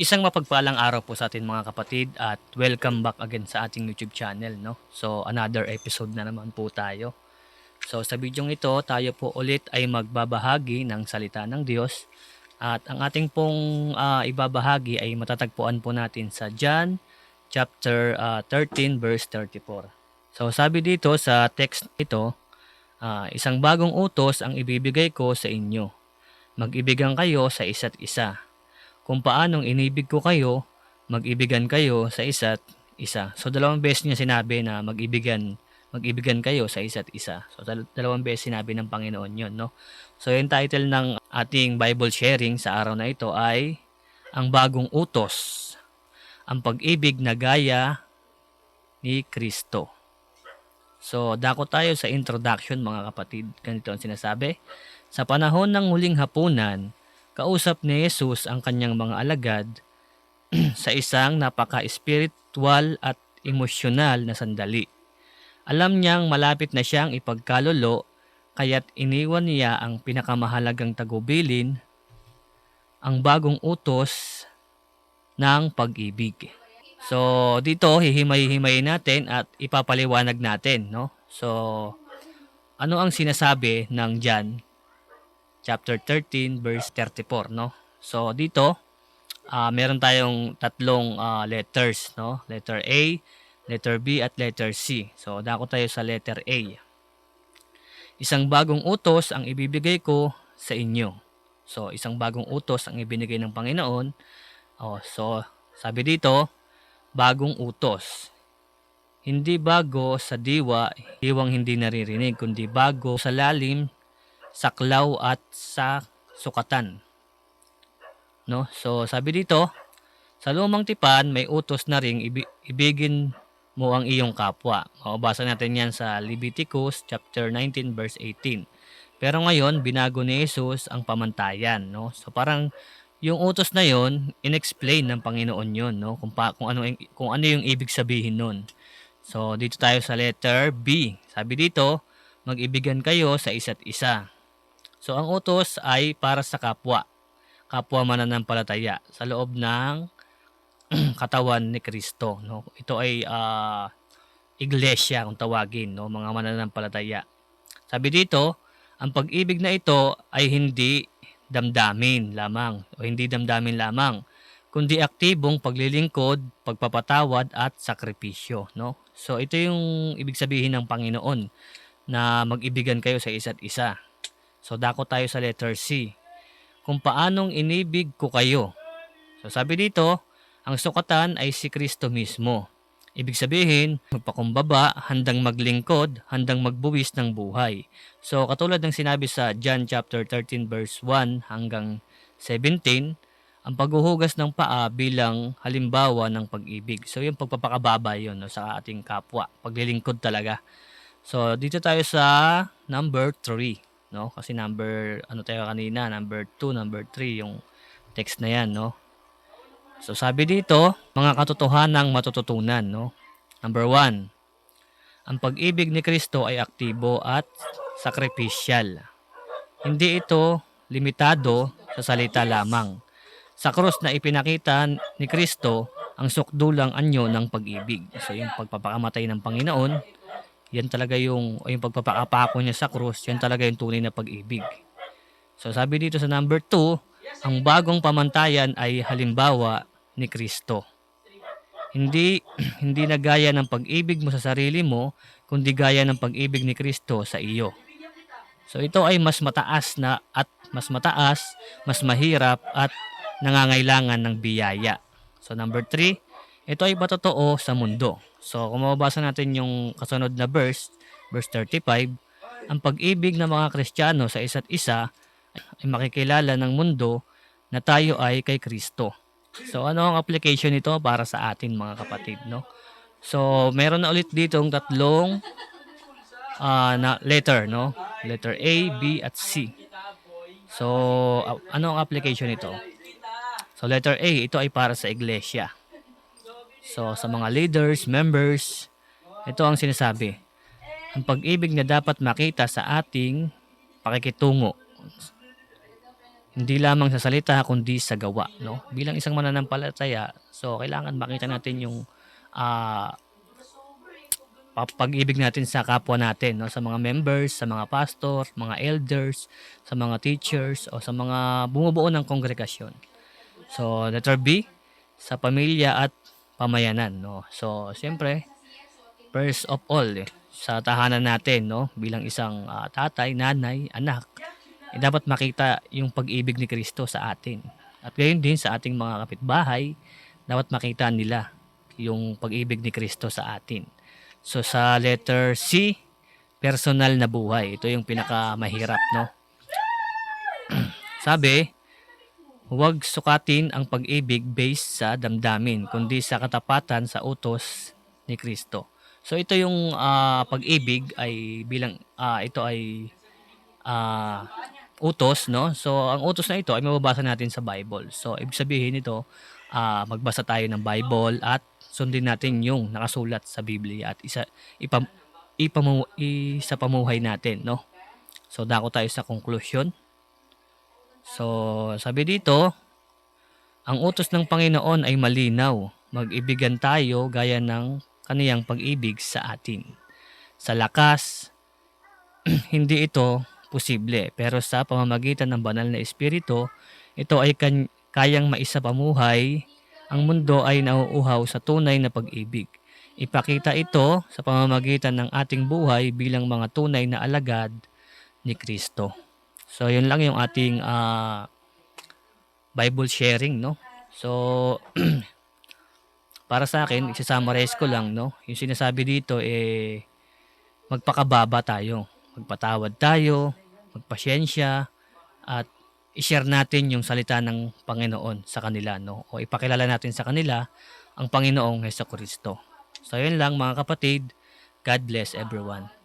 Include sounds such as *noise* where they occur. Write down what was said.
Isang mapagpalang araw po sa atin mga kapatid at welcome back again sa ating YouTube channel no. So another episode na naman po tayo. So sa video ito tayo po ulit ay magbabahagi ng salita ng Diyos at ang ating pong ah, ibabahagi ay matatagpuan po natin sa John chapter ah, 13 verse 34. So sabi dito sa text ito, ah, isang bagong utos ang ibibigay ko sa inyo. Mag-ibigan kayo sa isa't isa kung paanong inibig ko kayo, mag-ibigan kayo sa isa't isa. So dalawang beses niya sinabi na mag-ibigan, mag-ibigan kayo sa isa't isa. So dal- dalawang beses sinabi ng Panginoon 'yon, no? So yung title ng ating Bible sharing sa araw na ito ay ang bagong utos. Ang pag-ibig na gaya ni Kristo. So, dako tayo sa introduction mga kapatid. Ganito ang sinasabi. Sa panahon ng huling hapunan, kausap ni Jesus ang kanyang mga alagad *clears throat* sa isang napaka-spiritual at emosyonal na sandali. Alam niyang malapit na siyang ipagkalolo kaya't iniwan niya ang pinakamahalagang tagubilin, ang bagong utos ng pag-ibig. So, dito hihimay-himay natin at ipapaliwanag natin, no? So, ano ang sinasabi ng John chapter 13 verse 34 no? So dito ah, meron tayong tatlong ah, letters no? Letter A letter B at letter C. So dako tayo sa letter A. Isang bagong utos ang ibibigay ko sa inyo. So isang bagong utos ang ibinigay ng Panginoon. Oh so sabi dito bagong utos. Hindi bago sa diwa, diwang hindi naririnig, kundi bago sa lalim saklaw at sa sukatan. No? So sabi dito, sa lumang tipan may utos na ring ibi- ibigin mo ang iyong kapwa. Mababasa natin yan sa Leviticus chapter 19 verse 18. Pero ngayon, binago ni Jesus ang pamantayan, no? So parang yung utos na yon inexplain ng Panginoon yon, no? Kung pa, kung ano kung ano yung ibig sabihin nun. So dito tayo sa letter B. Sabi dito, mag-ibigan kayo sa isa't isa. So ang utos ay para sa kapwa, kapwa mananampalataya sa loob ng *clears throat* katawan ni Kristo, no? Ito ay ah, iglesia kung tawagin, no, mga mananampalataya. Sabi dito, ang pag-ibig na ito ay hindi damdamin lamang o hindi damdamin lamang, kundi aktibong paglilingkod, pagpapatawad at sakripisyo, no? So ito yung ibig sabihin ng Panginoon na mag-ibigan kayo sa isa't isa. So dako tayo sa letter C. Kung paanong inibig ko kayo. So sabi dito, ang sukatan ay si Kristo mismo. Ibig sabihin, magpakumbaba, handang maglingkod, handang magbuwis ng buhay. So katulad ng sinabi sa John chapter 13 verse 1 hanggang 17, ang paghuhugas ng paa bilang halimbawa ng pag-ibig. So yung pagpapakababa yun no, sa ating kapwa, paglilingkod talaga. So dito tayo sa number 3 no? Kasi number ano tayo kanina, number 2, number 3 yung text na yan, no? So sabi dito, mga katotohanang matututunan, no? Number 1. Ang pag-ibig ni Kristo ay aktibo at sakripisyal. Hindi ito limitado sa salita lamang. Sa krus na ipinakita ni Kristo ang sukdulang anyo ng pag-ibig. So yung pagpapakamatay ng Panginoon, yan talaga yung, yung pagpapakapako niya sa krus, yan talaga yung tunay na pag-ibig. So sabi dito sa number 2, ang bagong pamantayan ay halimbawa ni Kristo. Hindi *clears throat* hindi na gaya ng pag-ibig mo sa sarili mo, kundi gaya ng pag-ibig ni Kristo sa iyo. So ito ay mas mataas na at mas mataas, mas mahirap at nangangailangan ng biyaya. So number 3, ito ay patotoo sa mundo. So kung mababasa natin yung kasunod na verse, verse 35, ang pag-ibig ng mga Kristiyano sa isa't isa ay makikilala ng mundo na tayo ay kay Kristo. So ano ang application nito para sa atin mga kapatid, no? So meron na ulit dito ang tatlong ah, na letter, no? Letter A, B at C. So ah, ano ang application nito? So letter A, ito ay para sa iglesia. So sa mga leaders, members, ito ang sinasabi. Ang pag-ibig na dapat makita sa ating pakikitungo hindi lamang sa salita kundi sa gawa, no? Bilang isang mananampalataya, so kailangan makita natin yung pa- pag-ibig natin sa kapwa natin, no? Sa mga members, sa mga pastor, mga elders, sa mga teachers o sa mga bumubuo ng kongregasyon. So, letter B, sa pamilya at pamayanan, no? So, siyempre, first of all, eh, sa tahanan natin, no? Bilang isang ah, tatay, nanay, anak, eh, dapat makita yung pag-ibig ni Kristo sa atin. At gayon din sa ating mga kapitbahay, dapat makita nila yung pag-ibig ni Kristo sa atin. So sa letter C, personal na buhay. Ito yung pinakamahirap, no? *clears throat* Sabi, huwag sukatin ang pag-ibig based sa damdamin, kundi sa katapatan sa utos ni Kristo. So ito yung ah, pag-ibig ay bilang ah, ito ay ah, utos, no? So, ang utos na ito ay mababasa natin sa Bible. So, ibig sabihin ito, ah, magbasa tayo ng Bible at sundin natin yung nakasulat sa Biblia at isa ipam, ipamu, isa pamuhay natin, no? So, dako tayo sa conclusion. So, sabi dito, ang utos ng Panginoon ay malinaw. Mag-ibigan tayo gaya ng kaniyang pag-ibig sa atin. Sa lakas, *clears throat* hindi ito posible. Pero sa pamamagitan ng banal na espiritu, ito ay kan- kayang maisapamuhay. Ang mundo ay nauuhaw sa tunay na pag-ibig. Ipakita ito sa pamamagitan ng ating buhay bilang mga tunay na alagad ni Kristo. So, yun lang yung ating ah, Bible sharing, no? So, *clears throat* para sa akin, isa-summarize ko lang, no? Yung sinasabi dito, eh, magpakababa tayo magpatawad tayo, magpasyensya, at i-share natin yung salita ng Panginoon sa kanila, no? O ipakilala natin sa kanila ang Panginoong Heso Kristo. So, yun lang mga kapatid. God bless everyone.